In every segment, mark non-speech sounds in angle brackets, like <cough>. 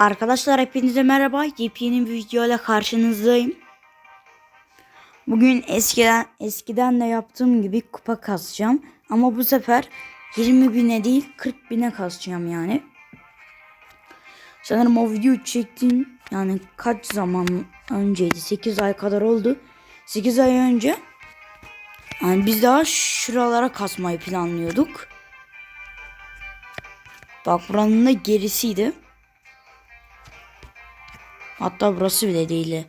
Arkadaşlar hepinize merhaba. Yepyeni bir videoyla karşınızdayım. Bugün eskiden eskiden de yaptığım gibi kupa kasacağım. Ama bu sefer 20 bine değil 40 bine kasacağım yani. Sanırım o videoyu çektiğim yani kaç zaman önceydi? 8 ay kadar oldu. 8 ay önce yani biz daha şuralara kasmayı planlıyorduk. Bak buranın da gerisiydi. Hatta burası bile değil.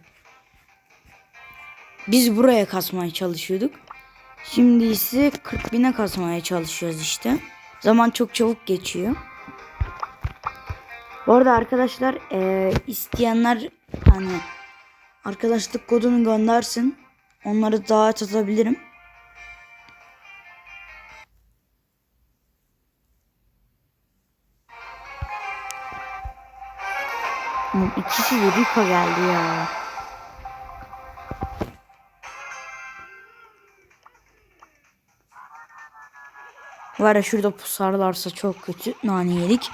Biz buraya kasmaya çalışıyorduk. Şimdi ise 40 bine kasmaya çalışıyoruz işte. Zaman çok çabuk geçiyor. Bu arada arkadaşlar eee, isteyenler hani arkadaşlık kodunu göndersin. Onları davet atabilirim. Oğlum İkisi de Rico geldi ya. Var ya şurada pusarlarsa çok kötü. Nane yedik.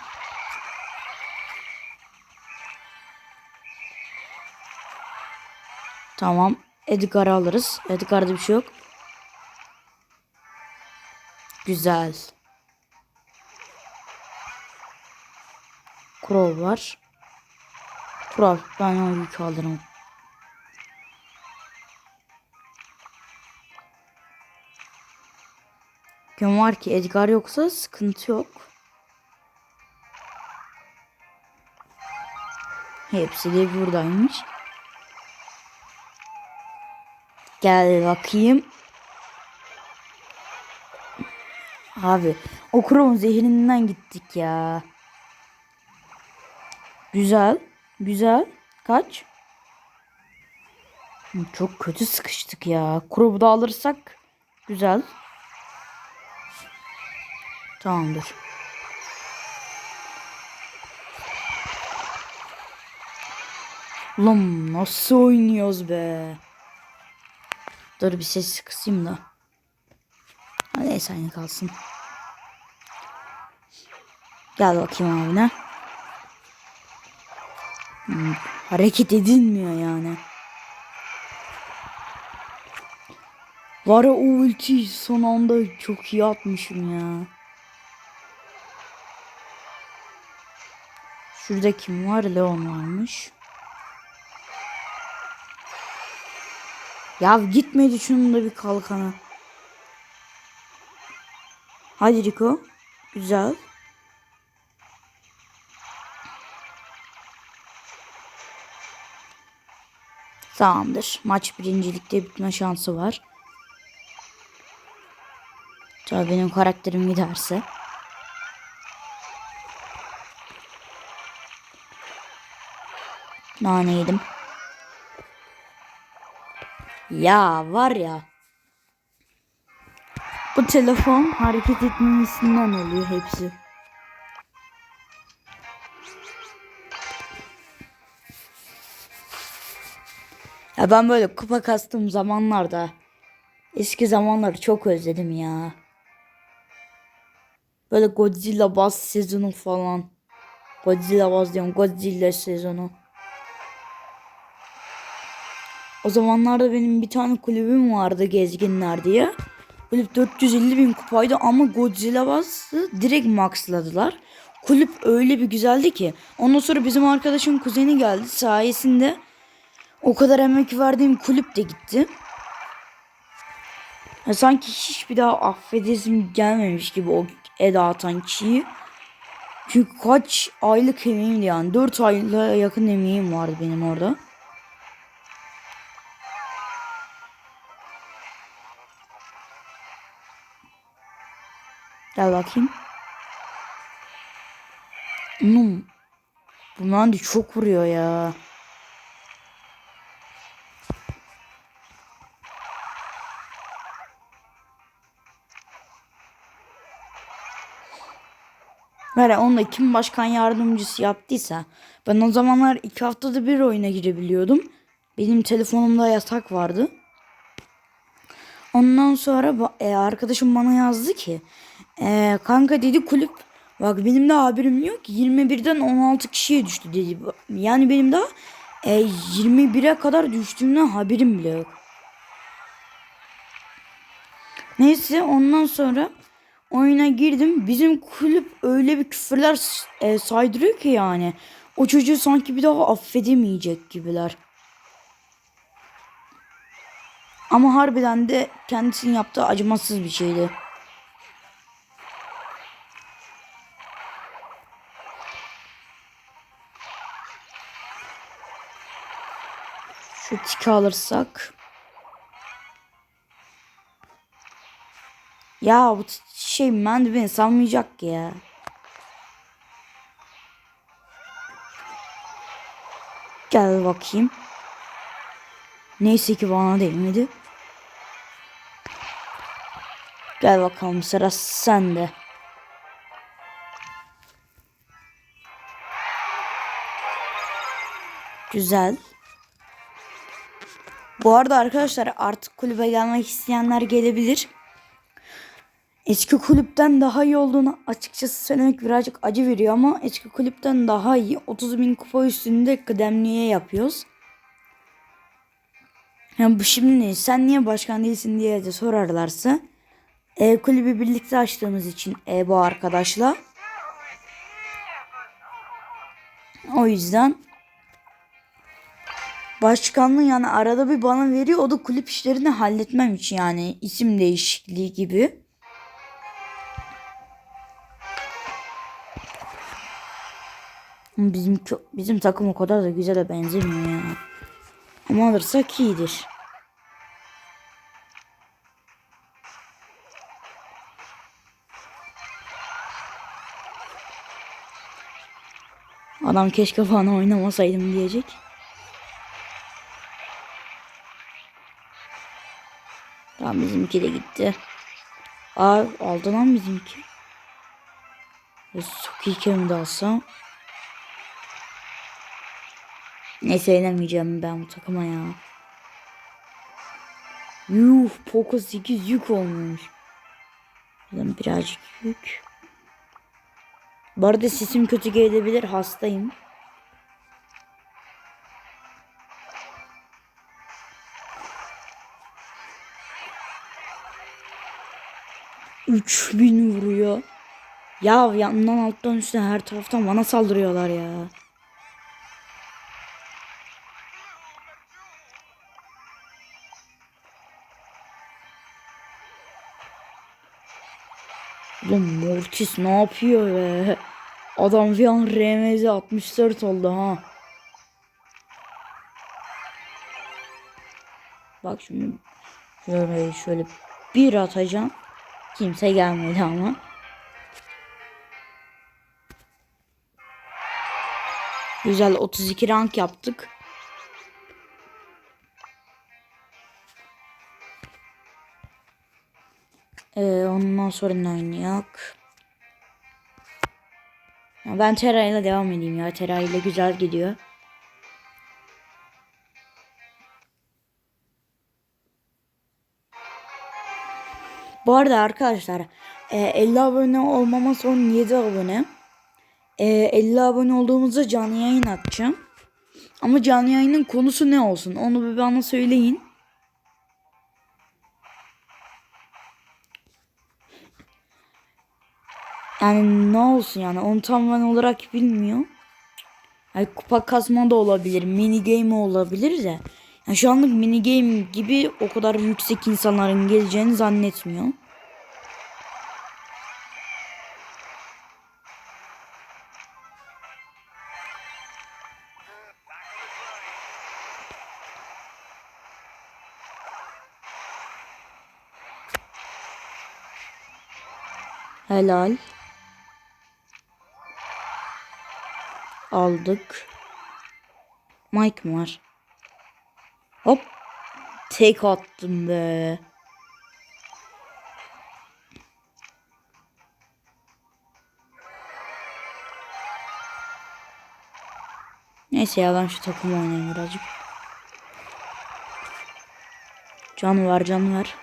Tamam. Edgar'ı alırız. Edgar'da bir şey yok. Güzel. Crow var. Kral ben o yükü alırım. Gün var ki Edgar yoksa sıkıntı yok. Hepsi de buradaymış. Gel bakayım. Abi o Krov'un zehrinden gittik ya. Güzel. Güzel. Kaç? Çok kötü sıkıştık ya. Krov'u da alırsak güzel. Tamamdır. Ulan nasıl oynuyoruz be? Dur bir ses kısayım da. Neyse aynı kalsın. Gel bakayım abine. Hareket edilmiyor yani. Var ya o ultiyi son anda çok iyi atmışım ya. Şurada kim var? Leon varmış. Ya gitmedi şunun da bir kalkanı. Hadi Rico. Güzel. Tamamdır. Maç birincilikte bitme şansı var. Tabii benim karakterim giderse. Nane yedim. Ya var ya. Bu telefon hareket etmemesinden oluyor hepsi. Ben böyle kupa kastığım zamanlarda eski zamanları çok özledim ya. Böyle Godzilla Buzz sezonu falan. Godzilla Buzz diyorum Godzilla sezonu. O zamanlarda benim bir tane kulübüm vardı Gezginler diye. Kulüp 450 bin kupaydı ama Godzilla Buzz'ı direkt maxladılar. Kulüp öyle bir güzeldi ki. Ondan sonra bizim arkadaşın kuzeni geldi sayesinde o kadar emek verdiğim kulüp de gitti. Ya sanki hiçbir daha affedesim gelmemiş gibi o Eda atan kişiyi. Çünkü kaç aylık emeğimdi yani. 4 aylığa yakın emeğim vardı benim orada. Gel bakayım. Hmm. Bunlar da çok vuruyor ya. Böyle onu da kim başkan yardımcısı yaptıysa ben o zamanlar iki haftada bir oyuna girebiliyordum. Benim telefonumda yasak vardı. Ondan sonra e, arkadaşım bana yazdı ki e, kanka dedi kulüp Bak benim de haberim yok. 21'den 16 kişiye düştü dedi. Yani benim daha e, 21'e kadar düştüğümden haberim bile yok. Neyse ondan sonra oyuna girdim. Bizim kulüp öyle bir küfürler e, saydırıyor ki yani. O çocuğu sanki bir daha affedemeyecek gibiler. Ama harbiden de kendisinin yaptığı acımasız bir şeydi. Şu tiki alırsak. Ya bu şey Mandy beni sanmayacak ki ya. Gel bakayım. Neyse ki bana değmedi. Gel bakalım sıra sende. Güzel. Bu arada arkadaşlar artık kulübe gelmek isteyenler gelebilir. Eski kulüpten daha iyi olduğunu açıkçası söylemek birazcık acı veriyor ama eski kulüpten daha iyi. 30 bin kupa üstünde kıdemliye yapıyoruz. Yani bu şimdi sen niye başkan değilsin diye de sorarlarsa e, kulübü birlikte açtığımız için e, bu arkadaşla. O yüzden başkanlığı yani arada bir bana veriyor. O da kulüp işlerini halletmem için yani isim değişikliği gibi. Bizim bizim takım o kadar da güzele benzemiyor ya. Ama alırsak iyidir. Adam keşke bana oynamasaydım diyecek. Tamam bizimki de gitti. Aa aldı lan bizimki. E, Sukike mi de alsam? Neyse eğlenemeyeceğim ben bu takıma ya. Yuh Poco 8 yük olmuş. Buradan birazcık yük. Bu arada sesim kötü gelebilir hastayım. Üç bin vuruyor. Ya yandan alttan üstten her taraftan bana saldırıyorlar ya. Ulan Mortis ne yapıyor be? Adam bir an RMZ 64 oldu ha. Bak şimdi şöyle şöyle bir atacağım. Kimse gelmedi ama. Güzel 32 rank yaptık. Ee, ondan sonra ne oynayak? Ya ben Terra devam edeyim ya. Terra güzel gidiyor. Bu arada arkadaşlar e, 50 abone olmama son 7 abone. E, 50 abone olduğumuzda canlı yayın açacağım. Ama canlı yayının konusu ne olsun? Onu bir bana söyleyin. Yani ne olsun yani onu tam ben olarak bilmiyorum. Yani kupa kasma da olabilir, mini game olabilir de. Yani şu anlık mini game gibi o kadar yüksek insanların geleceğini zannetmiyorum. Helal. Aldık. Mike mı var? Hop. Tek attım be. Neyse ya ben şu takımı oynayayım birazcık. Can var can var.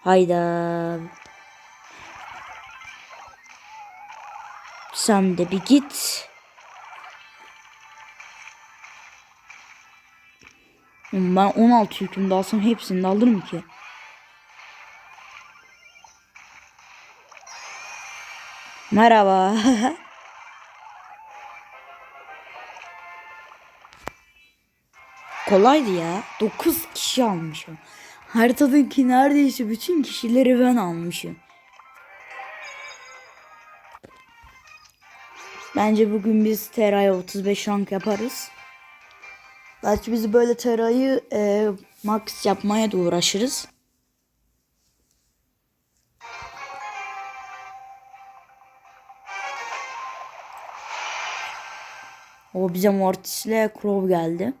Hayda. Sen de bir git. Ben 16 yükümde alsam hepsini de alırım ki. Merhaba. <laughs> Kolaydı ya. 9 kişi almışım. Haritadaki neredeyse bütün kişileri ben almışım. Bence bugün biz Tera'ya 35 rank yaparız. Belki biz böyle Tera'yı e, max yapmaya da uğraşırız. O bize Mortis'le Crow geldi.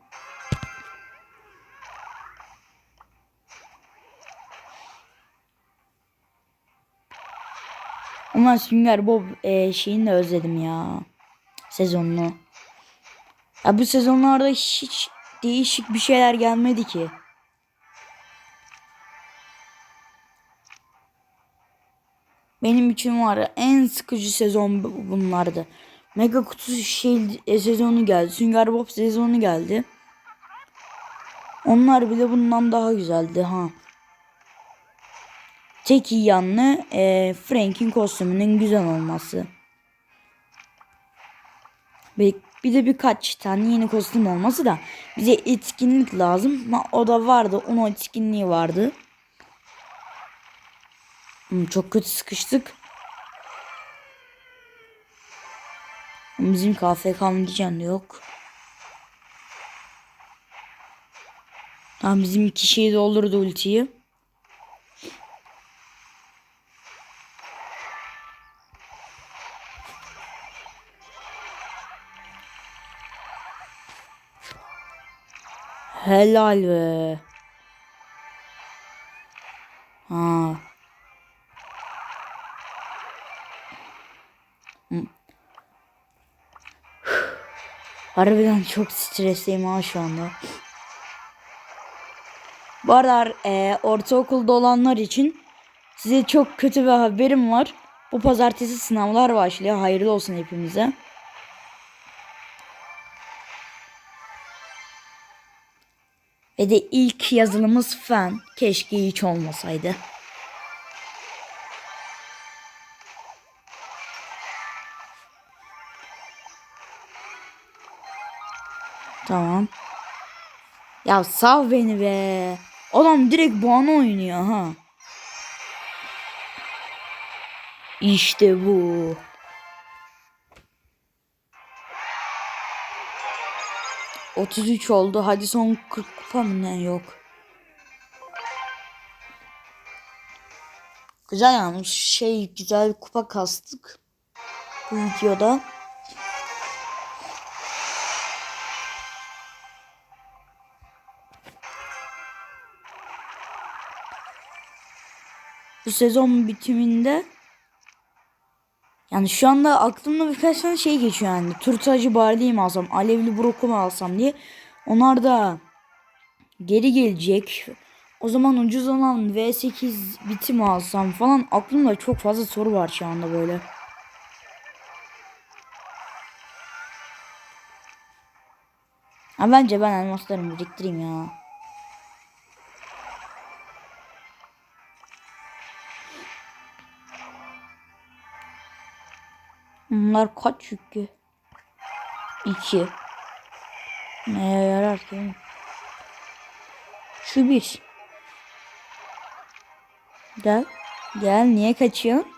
Ama Sünger Bob e, şeyini de özledim ya. Sezonunu. Ya bu sezonlarda hiç değişik bir şeyler gelmedi ki. Benim için var ya, en sıkıcı sezon bu- bunlardı. Mega kutu şey e, sezonu geldi. Sünger Bob sezonu geldi. Onlar bile bundan daha güzeldi ha. Tek iyi yanlı e, Frank'in kostümünün güzel olması. Bir, bir de birkaç tane yeni kostüm olması da bize etkinlik lazım. Ama o da vardı. Onun etkinliği vardı. Hmm, çok kötü sıkıştık. Bizim KFK'nın diyeceğim de yok. Tamam bizim iki şey doldurdu ultiyi. Helal be. Ha. Harbiden çok stresliyim ha şu anda. Bu arada e, ortaokulda olanlar için size çok kötü bir haberim var. Bu pazartesi sınavlar başlıyor. Hayırlı olsun hepimize. Ve de ilk yazılımız fen. Keşke hiç olmasaydı. Tamam. Ya sal beni be. Adam direkt bana oynuyor ha. İşte bu. Otuz üç oldu. Hadi son 40 kupa mı ne yok. Güzel yani şey güzel kupa kastık. Bu videoda. Bu sezon bitiminde yani şu anda aklımda birkaç tane şey geçiyor yani. Turtacı Barley'i mi alsam, Alevli Brock'u mu alsam diye. Onlar da geri gelecek. O zaman ucuz olan V8 biti mi alsam falan aklımda çok fazla soru var şu anda böyle. Ha, bence ben elmaslarımı biriktireyim ya. Bunlar kaç yükü? İki. Neye yarar ki? Şu bir. Gel. Gel niye kaçıyorsun?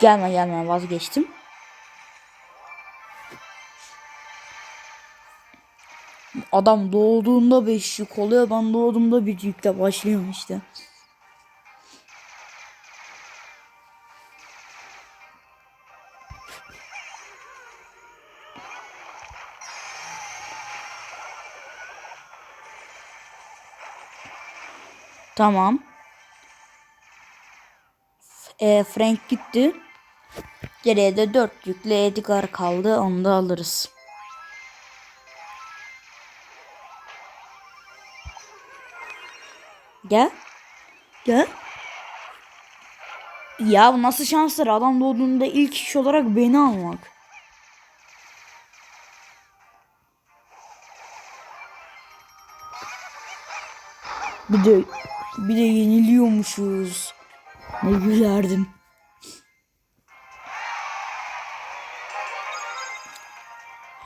Gelme gelme vazgeçtim. Adam doğduğunda beş yük oluyor. Ben doğduğumda bir yükle başlıyorum işte. Tamam. E, Frank gitti. Geriye de 4 yükle Edgar kaldı. Onu da alırız. Gel. Gel. Ya bu nasıl şanslar adam doğduğunda ilk iş olarak beni almak. Bir de bir de yeniliyormuşuz. Ne gülerdim.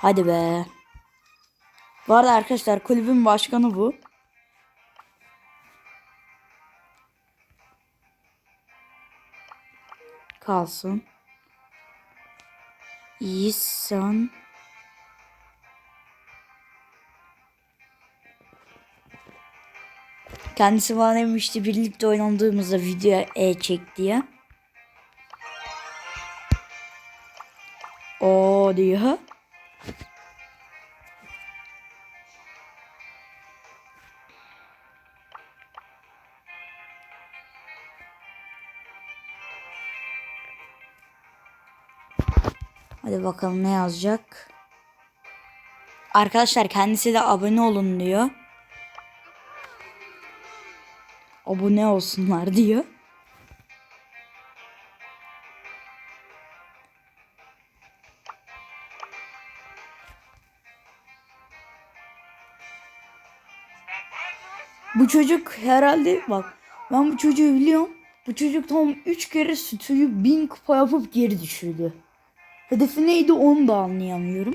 Hadi be. Bu arada arkadaşlar kulübün başkanı bu. Kalsın. İhsan. Kendisi bana demişti birlikte oynadığımızda video e çek diye. O diyor. Hadi bakalım ne yazacak. Arkadaşlar kendisi de abone olun diyor. Abone olsunlar diyor. Bu çocuk herhalde bak ben bu çocuğu biliyorum. Bu çocuk tam 3 kere sütüyü 1000 kupa yapıp geri düşürdü. Hedefi neydi onu da anlayamıyorum.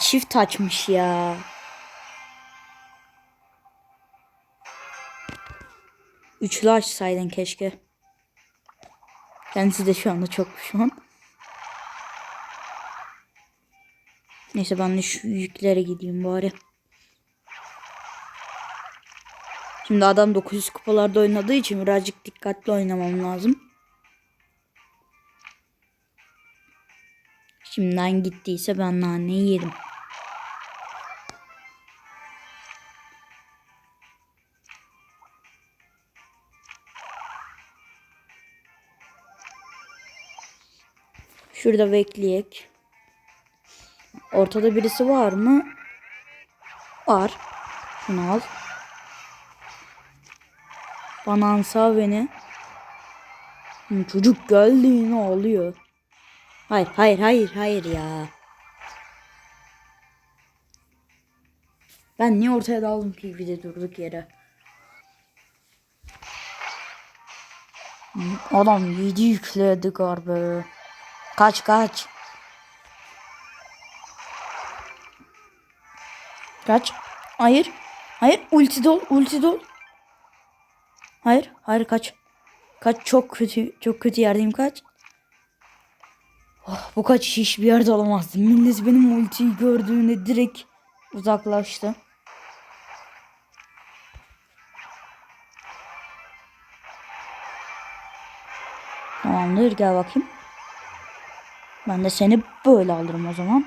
Çift açmış ya. Üçlü açsaydın keşke. Kendisi de şu anda çok şu an. Neyse ben de şu yüklere gideyim bari. Şimdi adam 900 kupalarda oynadığı için birazcık dikkatli oynamam lazım. Şimdiden gittiyse ben naneyi yedim. Şurada bekleyek. Ortada birisi var mı? Var. Şunu al. Bana ansa beni. Çocuk geldi yine ağlıyor. Hayır hayır hayır hayır ya. Ben niye ortaya daldım ki bir de durduk yere. Adam yedi yükledi galiba. Kaç kaç. Kaç. Hayır. Hayır. Ulti dol. Ulti dol. Hayır. Hayır kaç. Kaç çok kötü. Çok kötü yerdeyim kaç. Oh, bu kaç hiçbir yerde olamazdım. Millet benim ultiyi gördüğünde direkt uzaklaştı. Tamamdır gel bakayım. Ben de seni böyle alırım o zaman.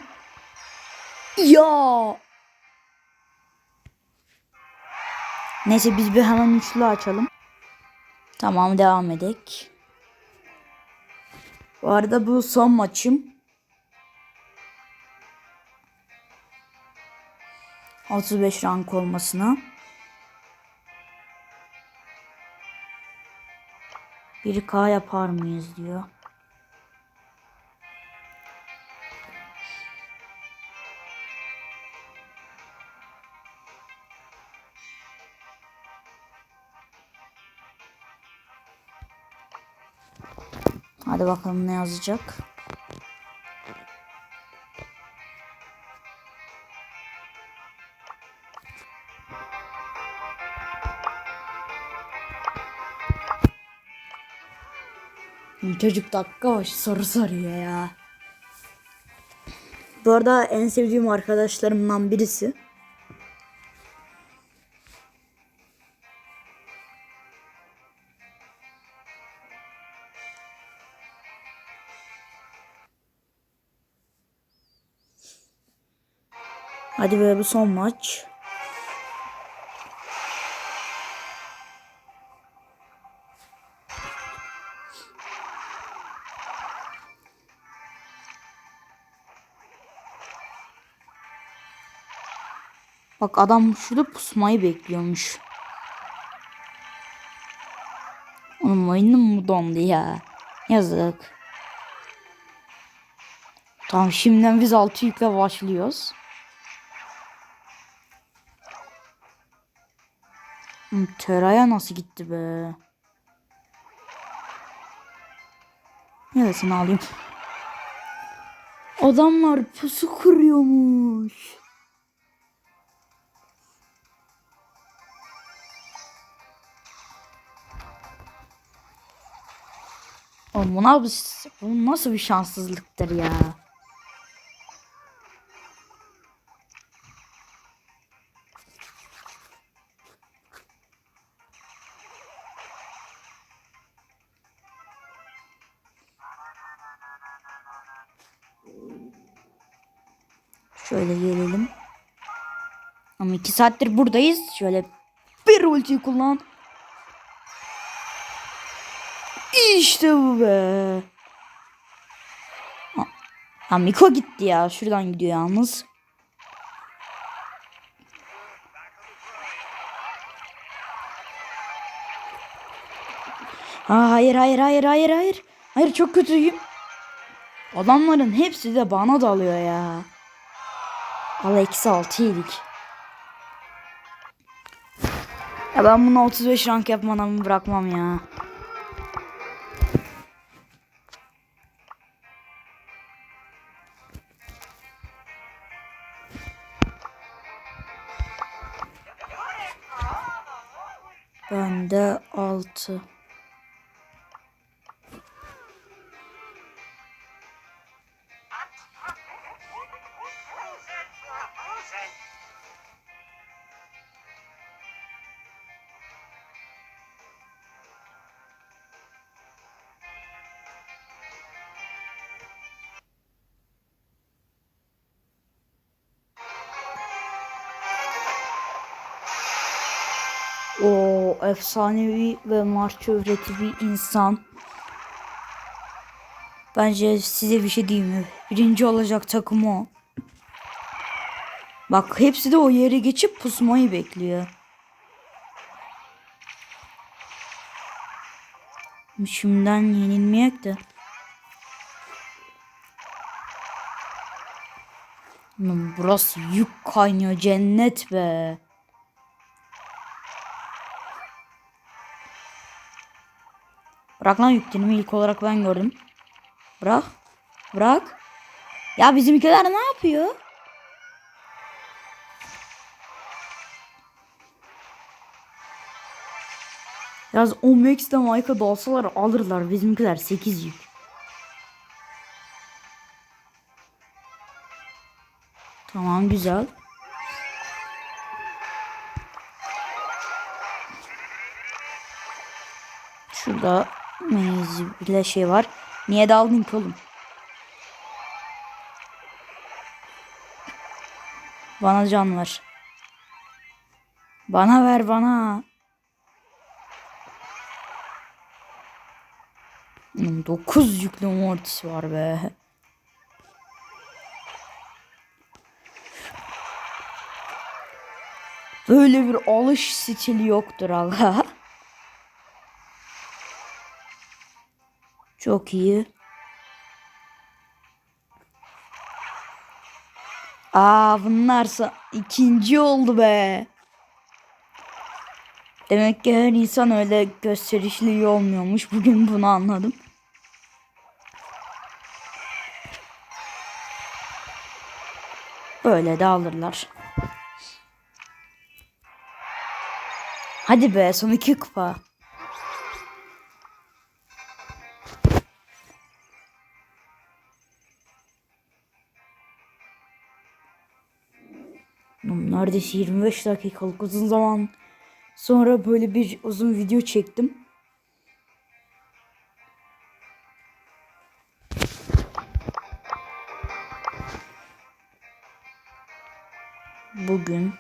Ya. Neyse biz bir hemen üçlü açalım. Tamam devam edek. Bu arada bu son maçım. 35 rank olmasına. Bir K yapar mıyız diyor. Hadi bakalım ne yazacak. Çocuk dakika başı soru soruyor ya. Bu arada en sevdiğim arkadaşlarımdan birisi. Hadi böyle bir son maç. Bak adam şurada pusmayı bekliyormuş. Onun oyunu mu dondu ya? Yazık. Tamam şimdiden biz 6 yükle başlıyoruz. Teraya nasıl gitti be? Neresini alayım? Adamlar pusu kuruyormuş. Oğlum bu nasıl, bir şanssızlıktır ya? 2 saattir buradayız. Şöyle bir ultiyi kullan. İşte bu be. Ha, Miko gitti ya. Şuradan gidiyor yalnız. Ha, hayır hayır hayır hayır hayır. Hayır çok kötüyüm. Adamların hepsi de bana dalıyor ya. Al eksi altı yedik. Ya ben bunu 35 rank yapmadan bırakmam ya. Bende 6. efsanevi ve marş şöhreti bir insan. Bence size bir şey diyeyim mi? Birinci olacak takım o. Bak hepsi de o yere geçip pusmayı bekliyor. Şimdiden yenilmeyek de. Burası yük kaynıyor cennet be. Bırak lan yüklenimi ilk olarak ben gördüm. Bırak. Bırak. Ya bizimkiler ne yapıyor? Yaz 10 Max'de Mike'a dalsalar alırlar. Bizimkiler 8 yük. Tamam güzel. Şurada bile şey var. Niye daldın ki oğlum? Bana can ver. Bana ver bana. 9 yüklü mortis var be. Böyle bir alış stili yoktur aga. <laughs> Çok iyi. Aa bunlarsa ikinci oldu be. Demek ki her insan öyle gösterişli iyi olmuyormuş. Bugün bunu anladım. Böyle de alırlar. Hadi be son iki kupa. Neredeyse 25 dakikalık uzun zaman sonra böyle bir uzun video çektim. Bugün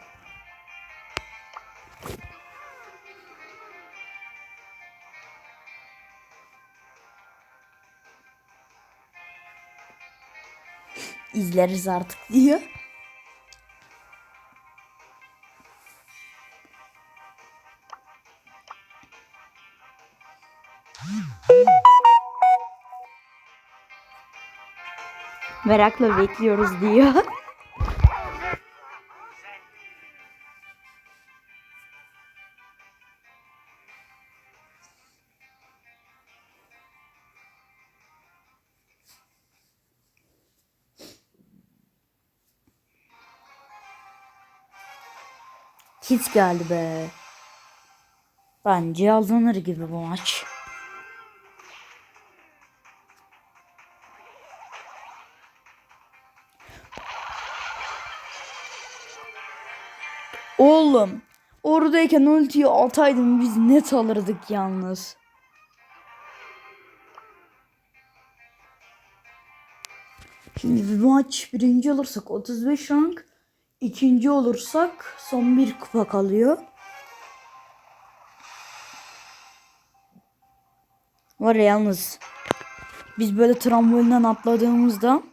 izleriz artık diyor. Merakla bekliyoruz diyor. Hiç geldi be. Bence alınır gibi bu maç. Oğlum oradayken ultiyi ataydım biz net alırdık yalnız. Şimdi bu maç birinci olursak 35 rank. ikinci olursak son bir kupa kalıyor. Var ya yalnız biz böyle trambolinden atladığımızda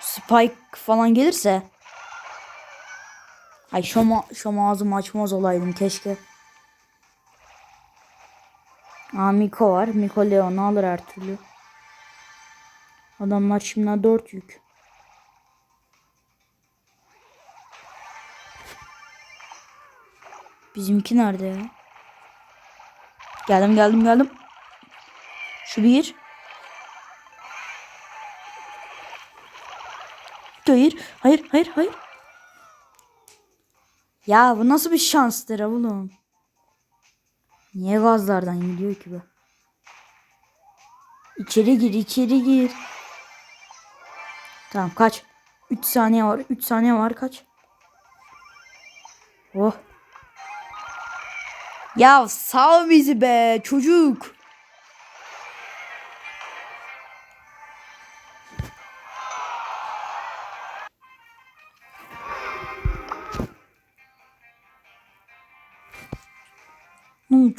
Spike falan gelirse Ay şoma, şoma ağzımı açmaz olaydım keşke. Aa Miko var. Miko Leon'u alır her türlü. Adamlar şimdi 4 yük. Bizimki nerede ya? Geldim geldim geldim. Şu bir. Hayır hayır hayır hayır. Ya bu nasıl bir şanstır oğlum? Niye gazlardan gidiyor ki bu? İçeri gir, içeri gir. Tamam kaç. 3 saniye var. 3 saniye var kaç. Oh. Ya sal bizi be çocuk.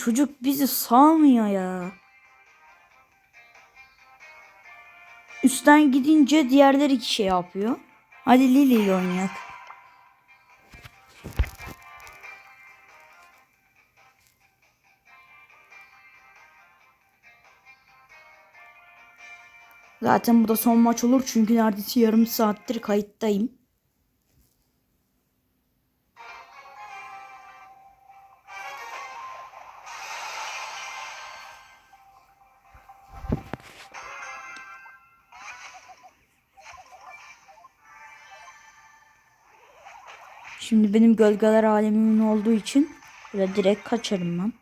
Çocuk bizi sağmıyor ya. Üstten gidince diğerleri iki şey yapıyor. Hadi Lily ile oynayak. Zaten bu da son maç olur çünkü neredeyse yarım saattir kayıttayım. Şimdi benim gölgeler alemimin olduğu için böyle direkt kaçarım ben.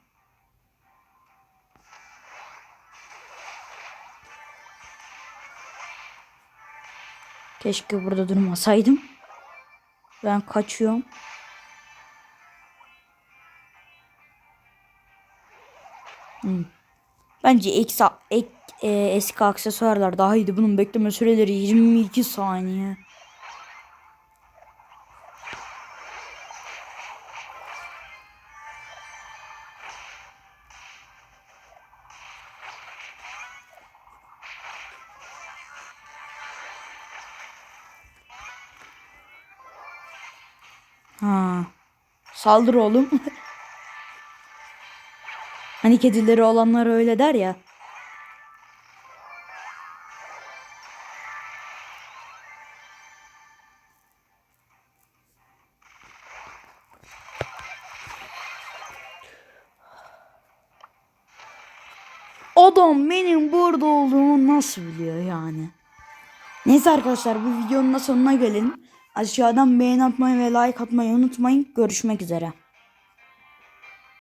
Keşke burada durmasaydım. Ben kaçıyorum. Hmm. Bence eksi, ek, e, eski aksesuarlar daha iyiydi. Bunun bekleme süreleri 22 saniye. Saldır oğlum. <laughs> hani kedileri olanlar öyle der ya. Adam benim burada olduğumu nasıl biliyor yani? Neyse arkadaşlar bu videonun da sonuna gelelim. Aşağıdan beğen atmayı ve like atmayı unutmayın. Görüşmek üzere.